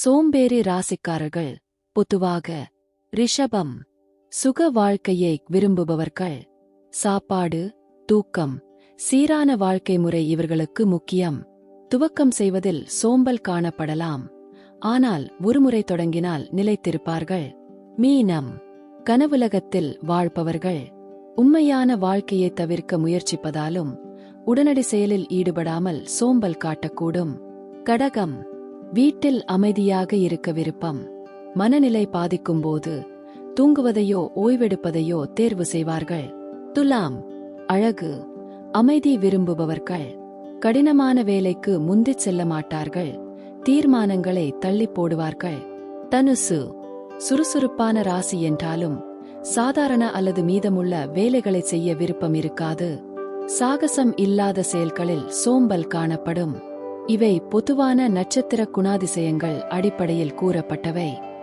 சோம்பேறி ராசிக்காரர்கள் பொதுவாக ரிஷபம் சுக வாழ்க்கையை விரும்புபவர்கள். சாப்பாடு தூக்கம் சீரான வாழ்க்கை முறை இவர்களுக்கு முக்கியம். துவக்கம் செய்வதில் சோம்பல் காணப்படலாம். ஆனால் ஒருமுறை தொடங்கினால் நிலைத்திருப்பார்கள். மீனம் கனவுலகத்தில் வாழ்பவர்கள். உண்மையான வாழ்க்கையை தவிர்க்க முயற்சிப்பதாலும் உடனடி செயலில் ஈடுபடாமல் சோம்பல் காட்டக்கூடும். கடகம் வீட்டில் அமைதியாக இருக்க விருப்பம். மனநிலை பாதிக்கும் போது தூங்குவதையோ ஓய்வெடுப்பதையோ தேர்வு செய்வார்கள். துலாம் அழகு அமைதி விரும்புபவர்கள். கடினமான வேலைக்கு முந்திச் செல்ல மாட்டார்கள். தீர்மானங்களை தள்ளி போடுவார்கள். தனுசு சுறுசுறுப்பான ராசி என்றாலும் சாதாரண அல்லது மீதமுள்ள வேலைகளை செய்ய விருப்பம் இருக்காது. சாகசம் இல்லாத செயல்களில் சோம்பல் காணப்படும். இவை பொதுவான நட்சத்திர குணாதிசயங்கள் அடிப்படையில் கூறப்பட்டவை.